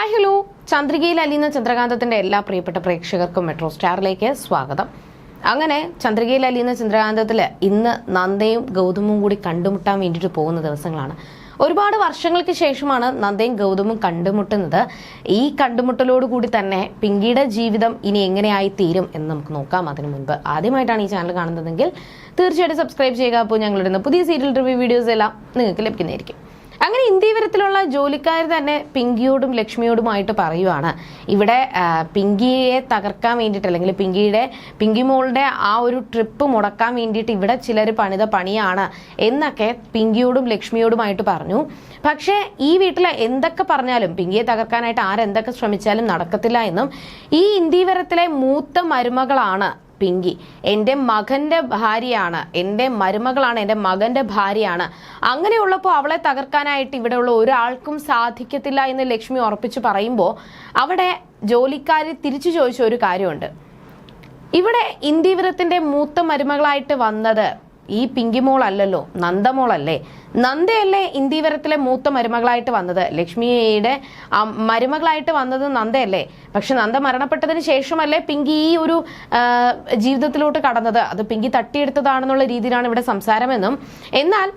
Hi hello ചന്ദ്രികയിൽ അലിയുന്ന ചന്ദ്രകാന്തത്തിന്റെ എല്ലാ പ്രിയപ്പെട്ട പ്രേക്ഷകർക്കും മെട്രോ സ്റ്റാറിലേക്ക് സ്വാഗതം. അങ്ങനെ ചന്ദ്രികയിൽ അലിയുന്ന ചന്ദ്രകാന്തത്തിൽ ഇന്ന് നന്ദയും ഗൗതമും കൂടി കണ്ടുമുട്ടാൻ വേണ്ടിയിട്ട് പോകുന്ന ദിവസങ്ങളാണ്. ഒരുപാട് വർഷങ്ങൾക്ക് ശേഷമാണ് നന്ദയും ഗൗതമും കണ്ടുമുട്ടുന്നത്. ഈ കണ്ടുമുട്ടലോടുകൂടി തന്നെ പിങ്കിയുടെ ജീവിതം ഇനി എങ്ങനെയായി തീരും എന്ന് നമുക്ക് നോക്കാം അതിനു മുൻപ്. ആദ്യമായിട്ടാണ് ഈ ചാനൽ കാണുന്നതെങ്കിൽ തീർച്ചയായിട്ടും സബ്സ്ക്രൈബ് ചെയ്യുക. അപ്പോൾ ഞങ്ങളിടുന്ന പുതിയ സീരിയൽ റിവ്യൂ വീഡിയോസ് എല്ലാം നിങ്ങൾക്ക് ലഭിക്കുന്നതായിരിക്കും. അങ്ങനെ ഇന്ത്യവരത്തിലുള്ള ജോലിക്കാർ തന്നെ പിങ്കിയോടും ലക്ഷ്മിയോടുമായിട്ട് പറയുവാണ്. ഇവിടെ പിങ്കിയെ തകർക്കാൻ വേണ്ടിയിട്ട് അല്ലെങ്കിൽ പിങ്കിയുടെ പിങ്കി മോളുടെ ആ ഒരു ട്രിപ്പ് മുടക്കാൻ വേണ്ടിയിട്ട് ഇവിടെ ചിലർ പണിത പണിയാണ് എന്നൊക്കെ പിങ്കിയോടും ലക്ഷ്മിയോടുമായിട്ട് പറഞ്ഞു. പക്ഷേ ഈ വീട്ടിൽ എന്തൊക്കെ പറഞ്ഞാലും പിങ്കിയെ തകർക്കാനായിട്ട് ആരെന്തൊക്കെ ശ്രമിച്ചാലും നടക്കത്തില്ല എന്നും ഈ ഇന്ത്യവരത്തിലെ മൂത്ത മരുമകളാണ് പിങ്കി. എന്റെ മകന്റെ ഭാര്യയാണ്. എന്റെ മരുമകളാണ്. എന്റെ മകന്റെ ഭാര്യയാണ്. അങ്ങനെയുള്ളപ്പോൾ അവളെ തകർക്കാനായിട്ട് ഇവിടെയുള്ള ഒരാൾക്കും സാധിക്കത്തില്ല എന്ന് ലക്ഷ്മി ഉറപ്പിച്ച് പറയുമ്പോൾ അവിടെ ജോലിക്കാർ തിരിച്ചു ചോദിച്ച ഒരു കാര്യമുണ്ട്. ഇവിടെ ഇന്ത്യവരത്തിന്റെ മൂത്ത മരുമകളായിട്ട് വന്നത് ഈ പിങ്കിമോൾ അല്ലല്ലോ നന്ദമോളല്ലേ? നന്ദയല്ലേ ഇന്ദീവരത്തിലെ മൂത്ത മരുമകളായിട്ട് വന്നത്? ലക്ഷ്മിയുടെ മരുമകളായിട്ട് വന്നത് നന്ദയല്ലേ? പക്ഷെ നന്ദ മരണപ്പെട്ടതിന് ശേഷമല്ലേ പിങ്കി ഈ ഒരു ജീവിതത്തിലോട്ട് കടന്നത്? അത് പിങ്കി തട്ടിയെടുത്തതാണെന്നുള്ള രീതിയിലാണ് ഇവിടെ സംസാരമെന്നും. എന്നാൽ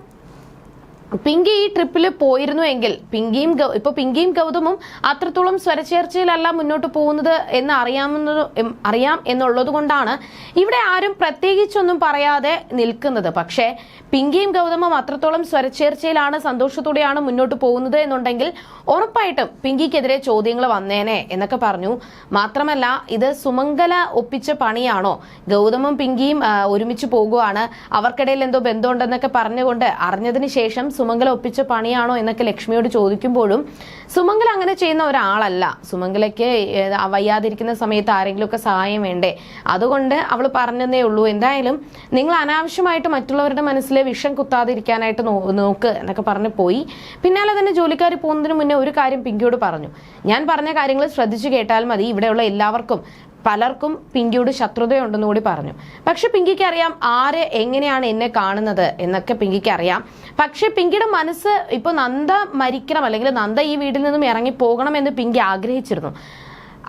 പിങ്കി ഈ ട്രിപ്പിൽ പോയിരുന്നു എങ്കിൽ പിങ്കിയും ഇപ്പൊ പിങ്കിയും ഗൗതമും അത്രത്തോളം സ്വരചേർച്ചയിലല്ല മുന്നോട്ട് പോകുന്നത് എന്ന് അറിയാമെന്നത് അറിയാം എന്നുള്ളത് കൊണ്ടാണ് ഇവിടെ ആരും പ്രത്യേകിച്ചൊന്നും പറയാതെ നിൽക്കുന്നത്. പക്ഷേ പിങ്കിയും ഗൗതമും അത്രത്തോളം സ്വരചേർച്ചയിലാണ് സന്തോഷത്തോടെയാണ് മുന്നോട്ട് പോകുന്നത് എന്നുണ്ടെങ്കിൽ ഉറപ്പായിട്ടും പിങ്കിക്കെതിരെ ചോദ്യങ്ങൾ വന്നേനെ എന്നൊക്കെ പറഞ്ഞു. മാത്രമല്ല ഇത് സുമംഗല ഒപ്പിച്ച പണിയാണോ? ഗൗതമും പിങ്കിയും ഒരുമിച്ച് പോകുവാണ്. അവർക്കിടയിൽ എന്തോ ബന്ധമുണ്ടെന്നൊക്കെ പറഞ്ഞുകൊണ്ട് അറിഞ്ഞതിന് ശേഷം സുമംഗല ഒപ്പിച്ച പണിയാണോ എന്നൊക്കെ ലക്ഷ്മിയോട് ചോദിക്കുമ്പോഴും സുമംഗല അങ്ങനെ ചെയ്യുന്ന ഒരാളല്ല. സുമംഗലയ്ക്ക് വയ്യാതിരിക്കുന്ന സമയത്ത് ആരെങ്കിലുമൊക്കെ സഹായം വേണ്ടേ? അതുകൊണ്ട് അവൾ പറഞ്ഞതേ ഉള്ളൂ. എന്തായാലും നിങ്ങൾ അനാവശ്യമായിട്ട് മറ്റുള്ളവരുടെ മനസ്സിലെ വിഷം കുത്താതിരിക്കാനായിട്ട് നോക്ക് എന്നൊക്കെ പറഞ്ഞ് പോയി. പിന്നാലെ തന്നെ ജോലിക്കാർ പോകുന്നതിന് മുന്നേ ഒരു കാര്യം പിങ്കിയോട് പറഞ്ഞു. ഞാൻ പറഞ്ഞ കാര്യങ്ങൾ ശ്രദ്ധിച്ചു കേട്ടാൽ മതി. ഇവിടെയുള്ള എല്ലാവർക്കും പലർക്കും പിങ്കിയോട് ശത്രുതയുണ്ടെന്ന് കൂടി പറഞ്ഞു. പക്ഷെ പിങ്കിക്ക് അറിയാം ആര് എങ്ങനെയാണ് എന്നെ കാണുന്നത് എന്നൊക്കെ പിങ്കിക്ക് അറിയാം പക്ഷെ പിങ്കിയുടെ മനസ്സ് ഇപ്പൊ നന്ദ മരിക്കണം അല്ലെങ്കിൽ നന്ദ ഈ വീട്ടിൽ നിന്നും ഇറങ്ങി പോകണം എന്ന് പിങ്കി ആഗ്രഹിച്ചിരുന്നു.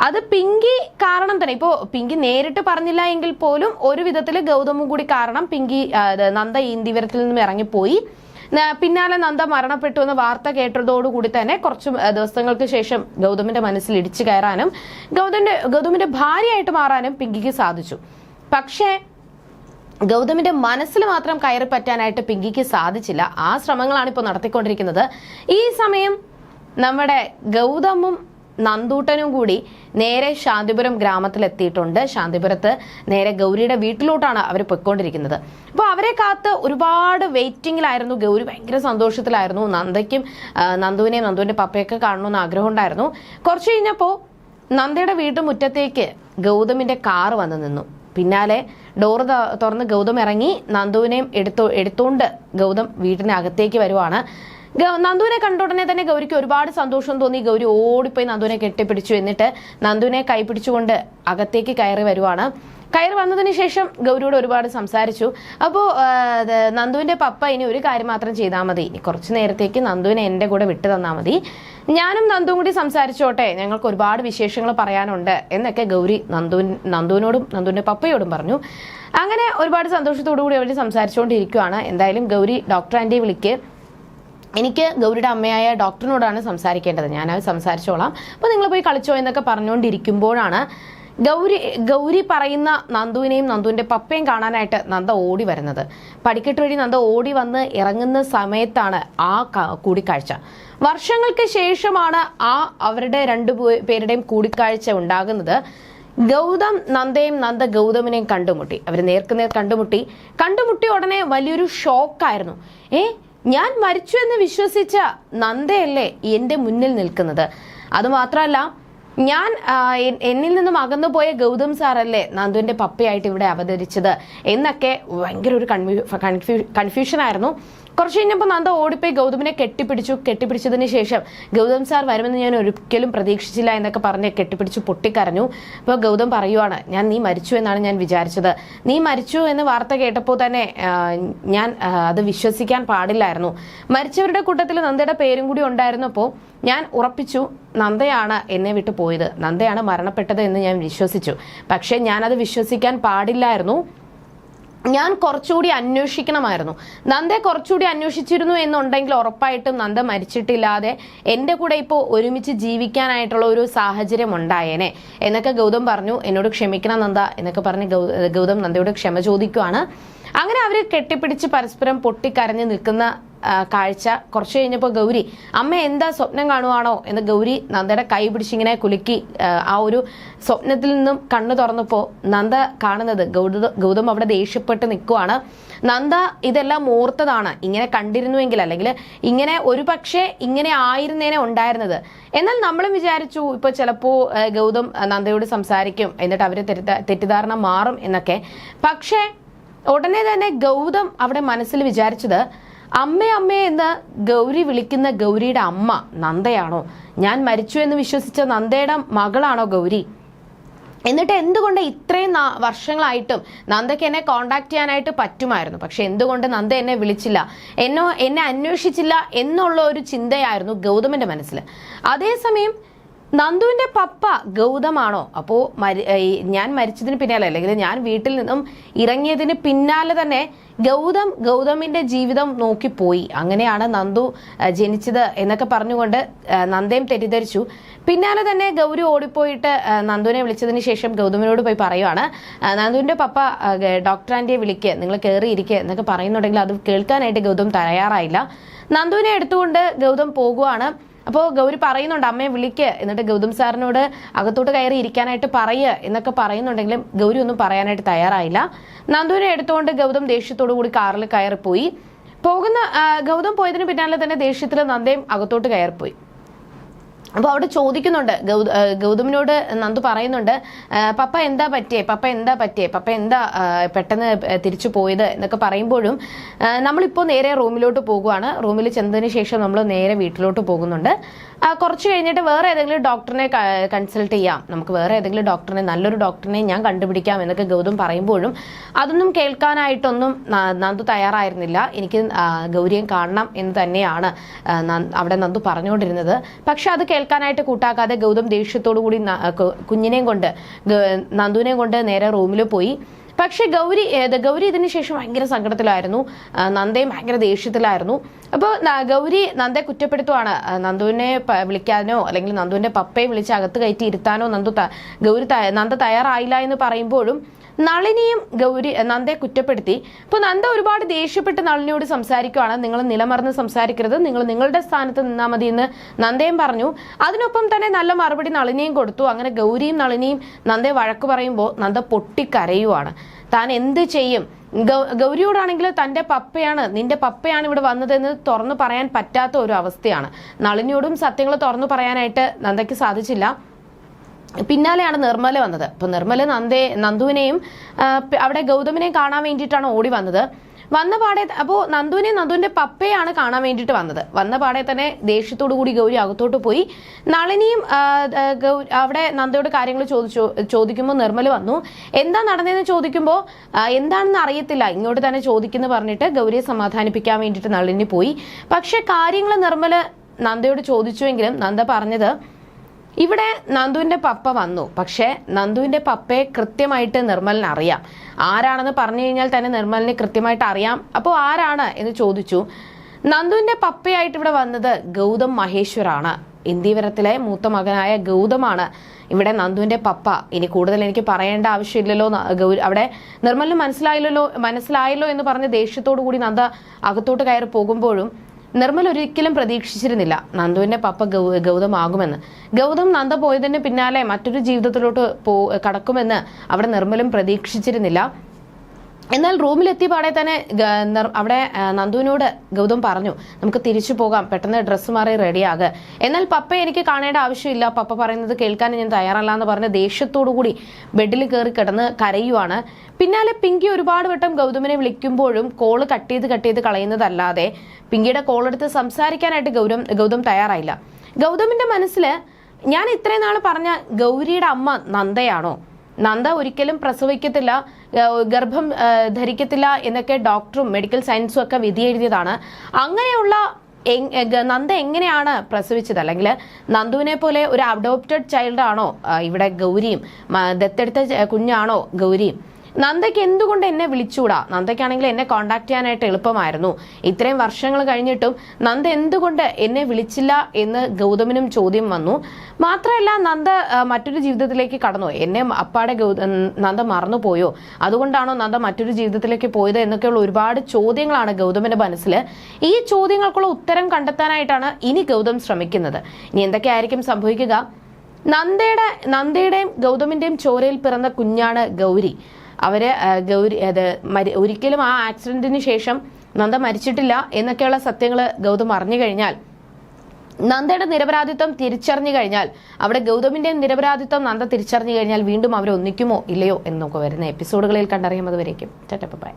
അത് പിങ്കി കാരണം തന്നെ. ഇപ്പോ പിങ്കി നേരിട്ട് പറഞ്ഞില്ല എങ്കിൽ പോലും ഒരു വിധത്തിൽ ഗൗതമും കൂടി കാരണം പിങ്കി നന്ദ ഈ ഇന്ദിവരത്തിൽ നിന്നും ഇറങ്ങിപ്പോയി. പിന്നാലെ നന്ദ മരണപ്പെട്ടു എന്ന വാർത്ത കേട്ടതോടുകൂടി തന്നെ കുറച്ച് ദിവസങ്ങൾക്ക് ശേഷം ഗൗതമിന്റെ മനസ്സിൽ ഇടിച്ചു കയറാനും ഗൗതമിന്റെ ഗൗതമിന്റെ ഭാര്യയായിട്ട് മാറാനും പിങ്കിക്ക് സാധിച്ചു. പക്ഷേ ഗൗതമിന്റെ മനസ്സിൽ മാത്രം കയറി പറ്റാനായിട്ട് പിങ്കിക്ക് സാധിച്ചില്ല. ആ ശ്രമങ്ങളാണ് ഇപ്പോൾ നടത്തിക്കൊണ്ടിരിക്കുന്നത്. ഈ സമയം നമ്മുടെ ഗൗതമും നന്ദൂട്ടനും കൂടി നേരെ ശാന്തിപുരം ഗ്രാമത്തിലെത്തിയിട്ടുണ്ട്. ശാന്തിപുരത്ത് നേരെ ഗൗരിയുടെ വീട്ടിലോട്ടാണ് അവർ പൊയ്ക്കൊണ്ടിരിക്കുന്നത്. അപ്പോൾ അവരെ കാത്ത് ഒരുപാട് വെയിറ്റിംഗിലായിരുന്നു. ഗൗരി ഭയങ്കര സന്തോഷത്തിലായിരുന്നു. നന്ദയ്ക്കും നന്ദുവിനെയും നന്ദുവിന്റെ പപ്പയൊക്കെ കാണണമെന്ന് ആഗ്രഹം ഉണ്ടായിരുന്നു കുറച്ച് കഴിഞ്ഞപ്പോൾ നന്ദയുടെ വീട്ടുമുറ്റത്തേക്ക് ഗൗതമിന്റെ കാർ വന്നു നിന്നു. പിന്നാലെ ഡോറ് തുറന്ന് ഗൗതം ഇറങ്ങി നന്ദുവിനെയും എടുത്തോ എടുത്തുകൊണ്ട് ഗൗതം വീട്ടിനകത്തേക്ക് വരുവാണ്. നന്ദുവിനെ കണ്ട ഉടനെ തന്നെ ഗൗരിക്ക് ഒരുപാട് സന്തോഷം തോന്നി. ഗൗരി ഓടിപ്പോയി നന്ദുവിനെ കെട്ടിപ്പിടിച്ചു. എന്നിട്ട് നന്ദുവിനെ കൈപിടിച്ചുകൊണ്ട് അകത്തേക്ക് കയറി വരുവാണ്. കയറി വന്നതിന് ശേഷം ഗൗരിയോട് ഒരുപാട് സംസാരിച്ചു. അപ്പോൾ നന്ദുവിന്റെ പപ്പ ഇനി ഒരു കാര്യം മാത്രം ചെയ്താൽ മതി. ഇനി കുറച്ച് നേരത്തേക്ക് നന്ദുവിനെ എന്റെ കൂടെ വിട്ടു തന്നാൽ മതി. ഞാനും നന്ദുവും കൂടി സംസാരിച്ചോട്ടെ. ഞങ്ങൾക്ക് ഒരുപാട് വിശേഷങ്ങൾ പറയാനുണ്ട് എന്നൊക്കെ ഗൗരി നന്ദുവിൻ നന്ദുവിനോടും നന്ദുവിന്റെ പപ്പയോടും പറഞ്ഞു. അങ്ങനെ ഒരുപാട് സന്തോഷത്തോടു കൂടി അവർ സംസാരിച്ചുകൊണ്ടിരിക്കുകയാണ് എന്തായാലും ഗൗരി ഡോക്ടർ ആന്റിയെ വിളിക്ക്. എനിക്ക് ഗൗരിയുടെ അമ്മയായ ഡോക്ടറിനോടാണ് സംസാരിക്കേണ്ടത്. ഞാൻ അത് സംസാരിച്ചോളാം. അപ്പോൾ നിങ്ങൾ പോയി കളിച്ചോ എന്നൊക്കെ പറഞ്ഞുകൊണ്ടിരിക്കുമ്പോഴാണ് ഗൗരി ഗൗരി പറയുന്ന നന്ദുവിനെയും നന്ദുവിന്റെ പപ്പയും കാണാനായിട്ട് നന്ദ ഓടി വരുന്നത്. പടിക്കെട്ട് വഴി നന്ദ ഓടി വന്ന് ഇറങ്ങുന്ന സമയത്താണ് ആ കൂടിക്കാഴ്ച. വർഷങ്ങൾക്ക് ശേഷമാണ് ആ അവരുടെ രണ്ടു പേരുടെയും കൂടിക്കാഴ്ച ഉണ്ടാകുന്നത്. ഗൗതം നന്ദയും നന്ദ ഗൗതമിനെയും കണ്ടുമുട്ടി. അവർ നേർക്കുനേർ കണ്ടുമുട്ടി. കണ്ടുമുട്ടിയ ഉടനെ വലിയൊരു ഷോക്കായിരുന്നു. ഏ ഞാൻ മരിച്ചു എന്ന് വിശ്വസിച്ച നന്ദയല്ലേ എന്റെ മുന്നിൽ നിൽക്കുന്നത്? അതുമാത്രമല്ല ഞാൻ എന്നിൽ നിന്നും അകന്നു പോയ ഗൗതം സാറല്ലേ നന്ദുവിന്റെ പപ്പയായിട്ട് ഇവിടെ അവതരിച്ചത്? എന്നൊക്കെ ഭയങ്കര ഒരു കൺഫ്യൂഷൻ ആയിരുന്നു. കുറച്ച് കഴിഞ്ഞപ്പോൾ നന്ദ ഓടിപ്പോയി ഗൗതമിനെ കെട്ടിപ്പിടിച്ചു. കെട്ടിപ്പിടിച്ചതിന് ശേഷം ഗൗതം സാർ വരുമെന്ന് ഞാൻ ഒരിക്കലും പ്രതീക്ഷിച്ചില്ല എന്നൊക്കെ പറഞ്ഞ് കെട്ടിപ്പിടിച്ച് പൊട്ടിക്കരഞ്ഞു. അപ്പോൾ ഗൗതം പറയുവാണ് ഞാൻ നീ മരിച്ചു എന്നാണ് ഞാൻ വിചാരിച്ചത്. നീ മരിച്ചു എന്ന് വാർത്ത കേട്ടപ്പോൾ തന്നെ ഞാൻ അത് വിശ്വസിക്കാൻ പാടില്ലായിരുന്നു. മരിച്ചവരുടെ കൂട്ടത്തിൽ നന്ദയുടെ പേരും കൂടി ഉണ്ടായിരുന്നപ്പോൾ ഞാൻ ഉറപ്പിച്ചു നന്ദയാണ് എന്നെ വിട്ടു പോയത്. നന്ദയാണ് മരണപ്പെട്ടത് എന്ന് ഞാൻ വിശ്വസിച്ചു. പക്ഷേ ഞാനത് വിശ്വസിക്കാൻ പാടില്ലായിരുന്നു. ഞാൻ കുറച്ചുകൂടി അന്വേഷിക്കണമായിരുന്നു. നന്ദേ കുറച്ചുകൂടി അന്വേഷിച്ചിരുന്നു എന്നുണ്ടെങ്കിൽ ഉറപ്പായിട്ടും നന്ദ മരിച്ചിട്ടില്ലാതെ എന്റെ കൂടെ ഇപ്പോൾ ഒരുമിച്ച് ജീവിക്കാനായിട്ടുള്ള ഒരു സാഹചര്യം ഉണ്ടായേനെ. എന്നൊക്കെ ഗൗതം പറഞ്ഞു. എന്നോട് ക്ഷമിക്കണം നന്ദ എന്നൊക്കെ പറഞ്ഞ് ഗൗതം നന്ദയോട് ക്ഷമ ചോദിക്കുവാണ്. അങ്ങനെ അവർ കെട്ടിപ്പിടിച്ച് പരസ്പരം പൊട്ടിക്കരഞ്ഞ് നിൽക്കുന്ന കാഴ്ച കുറച്ച് കഴിഞ്ഞപ്പോൾ ഗൗരി അമ്മ എന്താ സ്വപ്നം കാണുവാണോ? എന്ന് ഗൗരി നന്ദയുടെ കൈ പിടിച്ചിങ്ങനെ കുലുക്കി ആ, ഒരു സ്വപ്നത്തിൽ നിന്നും കണ്ണു തുറന്നപ്പോൾ നന്ദ കാണുന്നത് ഗൗത ഗൗതം അവിടെ ദേഷ്യപ്പെട്ട് നിൽക്കുവാണ്. നന്ദ ഇതെല്ലാം ഓർത്തതാണ് ഇങ്ങനെ കണ്ടിരുന്നുവെങ്കിൽ അല്ലെങ്കിൽ ഇങ്ങനെ ഒരു പക്ഷേ ഇങ്ങനെ ആയിരുന്നേനെ ഉണ്ടായിരുന്നത്. എന്നാൽ നമ്മളും വിചാരിച്ചു ഇപ്പോൾ ചിലപ്പോൾ ഗൗതം നന്ദയോട് സംസാരിക്കും എന്നിട്ട് അവരെ തെറ്റിദ്ധാരണ മാറും എന്നൊക്കെ. പക്ഷേ ഉടനെ തന്നെ ഗൗതം അവിടെ മനസ്സിൽ വിചാരിച്ചത് അമ്മേ അമ്മേ എന്ന് ഗൗരി വിളിക്കുന്ന ഗൗരിയുടെ അമ്മ നന്ദയാണോ? ഞാൻ മരിച്ചു എന്ന് വിശ്വസിച്ച നന്ദയുടെ മകളാണോ ഗൗരി? എന്നിട്ട് എന്തുകൊണ്ട് ഇത്രയും വർഷങ്ങളായിട്ടും നന്ദയ്ക്ക് എന്നെ കോണ്ടാക്ട് ചെയ്യാനായിട്ട് പറ്റുമായിരുന്നു? പക്ഷെ എന്തുകൊണ്ട് നന്ദ എന്നെ വിളിച്ചില്ല? എന്നോ എന്നെ അന്വേഷിച്ചില്ല എന്നുള്ള ഒരു ചിന്തയായിരുന്നു ഗൗതമന്റെ മനസ്സിൽ അതേസമയം നന്ദുവിന്റെ പപ്പ ഗൗതമാണോ? അപ്പോ ഞാൻ മരിച്ചതിന് പിന്നാലെ അല്ലെങ്കിൽ ഞാൻ വീട്ടിൽ നിന്നും ഇറങ്ങിയതിന് പിന്നാലെ തന്നെ ഗൗതം ഗൗതമിന്റെ ജീവിതം നോക്കിപ്പോയി. അങ്ങനെയാണ് നന്ദു ജനിച്ചത് എന്നൊക്കെ പറഞ്ഞുകൊണ്ട് നന്ദയും തെറ്റിദ്ധരിച്ചു. പിന്നാലെ തന്നെ ഗൗരി ഓടിപ്പോയിട്ട് നന്ദുവിനെ വിളിച്ചതിന് ശേഷം ഗൗതമിനോട് പോയി പറയുവാണ് നന്ദുവിന്റെ പപ്പ ഡോക്ടർ ആന്റിയെ വിളിക്കുക നിങ്ങൾ കയറിയിരിക്കുക എന്നൊക്കെ പറയുന്നുണ്ടെങ്കിൽ അത് കേൾക്കാനായിട്ട് ഗൗതം തയ്യാറായില്ല. നന്ദുവിനെ എടുത്തുകൊണ്ട് ഗൗതം പോകുവാണ്. അപ്പോൾ ഗൗരി പറയുന്നുണ്ട് അമ്മയെ വിളിക്ക്. എന്നിട്ട് ഗൗതം സാറിനോട് അകത്തോട്ട് കയറി ഇരിക്കാനായിട്ട് പറയുക എന്നൊക്കെ പറയുന്നുണ്ടെങ്കിലും ഗൗരി ഒന്നും പറയാനായിട്ട് തയ്യാറായില്ല. നന്ദുവിനെ എടുത്തുകൊണ്ട് ഗൗതം ദേഷ്യത്തോടു കൂടി കാറിൽ കയറിപ്പോയി. പോകുന്ന ഗൗതം പോയതിന് പിന്നാലെ തന്നെ ദേഷ്യത്തിൽ നന്ദയും അകത്തോട്ട് കയറിപ്പോയി. അപ്പോൾ അവിടെ ചോദിക്കുന്നുണ്ട് ഗൗതമിനോട് നന്ദു പറയുന്നുണ്ട് പപ്പ എന്താ പറ്റിയേ? പപ്പ എന്താ പറ്റിയേ? പപ്പ എന്താ പെട്ടെന്ന് തിരിച്ചു പോയത്? എന്നൊക്കെ പറയുമ്പോഴും നമ്മളിപ്പോൾ നേരെ റൂമിലോട്ട് പോകുവാണ്. റൂമിൽ ചെന്നതിന് ശേഷം നമ്മൾ നേരെ വീട്ടിലോട്ട് പോകുന്നുണ്ട്. കുറച്ച് കഴിഞ്ഞിട്ട് വേറെ ഏതെങ്കിലും ഡോക്ടറിനെ കൺസൾട്ട് ചെയ്യാം. നമുക്ക് വേറെ ഏതെങ്കിലും ഡോക്ടറിനെ നല്ലൊരു ഡോക്ടറിനെ ഞാൻ കണ്ടുപിടിക്കാം എന്നൊക്കെ ഗൗതം പറയുമ്പോഴും അതൊന്നും കേൾക്കാനായിട്ടൊന്നും നന്ദു തയ്യാറായിരുന്നില്ല. എനിക്ക് ഗൗരിയെ കാണണം എന്ന് തന്നെയാണ് അവിടെ നന്ദു പറഞ്ഞുകൊണ്ടിരുന്നത്. പക്ഷെ അത് കേൾക്കാനായിട്ട് കൂട്ടാക്കാതെ ഗൗതം ദേഷ്യത്തോടു കൂടി കുഞ്ഞിനെയും കൊണ്ട് നന്ദുവിനെയും കൊണ്ട് നേരെ റൂമിൽ പോയി. പക്ഷെ ഗൗരി ഗൗരി ഇതിന് ശേഷം ഭയങ്കര സങ്കടത്തിലായിരുന്നു. നന്ദയും ഭയങ്കര ദേഷ്യത്തിലായിരുന്നു. അപ്പോൾ ഗൗരി നന്ദയെ കുറ്റപ്പെടുത്തുവാണ്. നന്ദുവിനെ വിളിക്കാനോ അല്ലെങ്കിൽ നന്ദുവിന്റെ പപ്പയെ വിളിച്ച് അകത്ത് കയറ്റി ഇരുത്താനോ നന്ദു ഗൗരി നന്ദ തയ്യാറായില്ല എന്ന് പറയുമ്പോഴും നളിനിയും ഗൗരി നന്ദയെ കുറ്റപ്പെടുത്തി. അപ്പോൾ നന്ദ ഒരുപാട് ദേഷ്യപ്പെട്ട് നളിനിയോട് സംസാരിക്കുവാണ്. നിങ്ങൾ നിലമറന്ന് സംസാരിക്കരുത്. നിങ്ങൾ നിങ്ങളുടെ സ്ഥാനത്ത് നിന്നാൽ മതി എന്ന് നന്ദയും പറഞ്ഞു. അതിനൊപ്പം തന്നെ നല്ല മറുപടി നളിനിയും കൊടുത്തു. അങ്ങനെ ഗൗരിയും നളിനിയും നന്ദയെ വഴക്ക് പറയുമ്പോൾ നന്ദ പൊട്ടിക്കരയുവാണ്. താൻ എന്ത് ചെയ്യും? ഗൗരിയോടാണെങ്കിൽ തന്റെ പപ്പയാണ് നിന്റെ പപ്പയാണ് ഇവിടെ വന്നതെന്ന് തുറന്നു പറയാൻ പറ്റാത്ത ഒരു അവസ്ഥയാണ്. നളിനിയോടും സത്യങ്ങൾ തുറന്നു പറയാനായിട്ട് നന്ദയ്ക്ക് സാധിച്ചില്ല. പിന്നാലെയാണ് നിർമ്മല വന്നത്. അപ്പൊ നിർമ്മല നന്ദേ നന്ദുവിനെയും അവിടെ ഗൗതമിനെയും കാണാൻ വേണ്ടിയിട്ടാണ് ഓടി വന്നത്. വന്ന പാടെ അപ്പോൾ നന്ദുവിനെ നന്ദുവിന്റെ പപ്പയാണ് കാണാൻ വേണ്ടിട്ട് വന്നത്. വന്ന പാടെ തന്നെ ദേഷ്യത്തോടു കൂടി ഗൗരി അകത്തോട്ട് പോയി. നളിനിയും അവിടെ നന്ദയോട് കാര്യങ്ങൾ ചോദിച്ചു ചോദിക്കുമ്പോൾ നിർമ്മല വന്നു. എന്താ നടന്നതെന്ന് ചോദിക്കുമ്പോൾ എന്താണെന്ന് അറിയത്തില്ല. ഇങ്ങോട്ട് തന്നെ ചോദിക്കുന്നു പറഞ്ഞിട്ട് ഗൗരിയെ സമാധാനിപ്പിക്കാൻ വേണ്ടിയിട്ട് നളിനി പോയി. പക്ഷെ കാര്യങ്ങൾ നിർമ്മല നന്ദയോട് ചോദിച്ചുവെങ്കിലും നന്ദ പറഞ്ഞത് ഇവിടെ നന്ദുവിന്റെ പപ്പ വന്നു. പക്ഷേ നന്ദുവിന്റെ പപ്പയെ കൃത്യമായിട്ട് നിർമ്മലിന് അറിയാം. ആരാണെന്ന് പറഞ്ഞു കഴിഞ്ഞാൽ തന്നെ നിർമ്മലിന് കൃത്യമായിട്ട് അറിയാം. അപ്പോൾ ആരാണ് എന്ന് ചോദിച്ചു. നന്ദുവിന്റെ പപ്പയായിട്ട് ഇവിടെ വന്നത് ഗൗതം മഹേശ്വരാണ്. ഇന്ദീവരത്തിലെ മൂത്ത മകനായ ഗൗതമാണ് ഇവിടെ നന്ദുവിന്റെ പപ്പ. ഇനി കൂടുതൽ എനിക്ക് പറയേണ്ട ആവശ്യമില്ലല്ലോ. അവിടെ നിർമ്മലിന് മനസ്സിലായില്ലല്ലോ മനസ്സിലായല്ലോ എന്ന് പറഞ്ഞ് ദേഷ്യത്തോടു കൂടി നന്ദ അകത്തോട്ട് കയറി പോകുമ്പോഴും നിർമ്മൽ ഒരിക്കലും പ്രതീക്ഷിച്ചിരുന്നില്ല. നന്ദുവിന്റെ പപ്പ ഗൗതമാകുമെന്ന്. ഗൗതം നന്ദ പോയതിന് പിന്നാലെ മറ്റൊരു ജീവിതത്തിലോട്ട് പോ കടക്കുമെന്ന് അവിടെ നിർമ്മലും പ്രതീക്ഷിച്ചിരുന്നില്ല. എന്നാൽ റൂമിലെത്തിയ പാടെ തന്നെ അവിടെ നന്ദുവിനോട് ഗൗതം പറഞ്ഞു നമുക്ക് തിരിച്ചു പോകാം പെട്ടെന്ന് ഡ്രസ്സ് മാറി റെഡിയാകുക എന്നാൽ പപ്പ എനിക്ക് കാണേണ്ട ആവശ്യമില്ല. പപ്പ പറയുന്നത് കേൾക്കാൻ ഞാൻ തയ്യാറല്ല എന്ന് പറഞ്ഞ് ദേഷ്യത്തോടു കൂടി ബെഡിൽ കയറി കിടന്ന് കരയുവാണ്. പിന്നാലെ പിങ്കി ഒരുപാട് വട്ടം ഗൗതമിനെ വിളിക്കുമ്പോഴും കോൾ കട്ട് ചെയ്ത് കട്ട് ചെയ്ത് കളയുന്നതല്ലാതെ പിങ്കിയുടെ കോൾ എടുത്ത് സംസാരിക്കാനായിട്ട് ഗൗതം ഗൗതം തയ്യാറായില്ല. ഗൗതമിന്റെ മനസ്സിൽ ഞാൻ ഇത്രയും നാൾ പറഞ്ഞ ഗൗരിയുടെ അമ്മ നന്ദയാണോ? നന്ദ ഒരിക്കലും പ്രസവിക്കത്തില്ല ഗർഭം ധരിക്കത്തില്ല എന്നൊക്കെ ഡോക്ടറും മെഡിക്കൽ സയൻസും ഒക്കെ വിധി എഴുതിയതാണ്. അങ്ങനെയുള്ള നന്ദ എങ്ങനെയാണ് പ്രസവിച്ചത്? അല്ലെങ്കിൽ നന്ദുവിനെ പോലെ ഒരു അഡോപ്റ്റഡ് ചൈൽഡാണോ ഇവിടെ ഗൗരിയും ദത്തെടുത്ത കുഞ്ഞാണോ ഗൗരിയും? നന്ദയ്ക്ക് എന്തുകൊണ്ട് എന്നെ വിളിച്ചുകൂടാ നന്ദയ്ക്കാണെങ്കിൽ എന്നെ കോണ്ടാക്ട് ചെയ്യാനായിട്ട് എളുപ്പമായിരുന്നു. ഇത്രയും വർഷങ്ങൾ കഴിഞ്ഞിട്ടും നന്ദ എന്തുകൊണ്ട് എന്നെ വിളിച്ചില്ല എന്ന് ഗൗതമിനും ചോദ്യം വന്നു. മാത്രമല്ല നന്ദ മറ്റൊരു ജീവിതത്തിലേക്ക് കടന്നു. എന്നെ അപ്പാടെ നന്ദ മറന്നുപോയോ? അതുകൊണ്ടാണോ നന്ദ മറ്റൊരു ജീവിതത്തിലേക്ക് പോയത് എന്നൊക്കെയുള്ള ഒരുപാട് ചോദ്യങ്ങളാണ് ഗൗതമിന്റെ മനസ്സിൽ ഈ ചോദ്യങ്ങൾക്കുള്ള ഉത്തരം കണ്ടെത്താനായിട്ടാണ് ഇനി ഗൗതം ശ്രമിക്കുന്നത്. ഇനി എന്തൊക്കെയായിരിക്കും സംഭവിക്കുക? നന്ദയുടെ നന്ദയുടെയും ഗൗതമിന്റെയും ചോരയിൽ പിറന്ന കുഞ്ഞാണ് ഗൗരി. അവർ ഗൗരി അത് ഒരിക്കലും ആ ആക്സിഡന്റിന് ശേഷം നന്ദ മരിച്ചിട്ടില്ല എന്നൊക്കെയുള്ള സത്യങ്ങൾ ഗൗതം അറിഞ്ഞു കഴിഞ്ഞാൽ നന്ദയുടെ നിരപരാധിത്വം തിരിച്ചറിഞ്ഞു കഴിഞ്ഞാൽ അവിടെ ഗൗതമിന്റെ നിരപരാധിത്വം നന്ദ തിരിച്ചറിഞ്ഞു കഴിഞ്ഞാൽ വീണ്ടും അവരൊന്നിക്കുമോ ഇല്ലയോ എന്നൊക്കെ വരുന്ന എപ്പിസോഡുകളിൽ കണ്ടറിയാം. അതുവരേക്കും. ബൈ.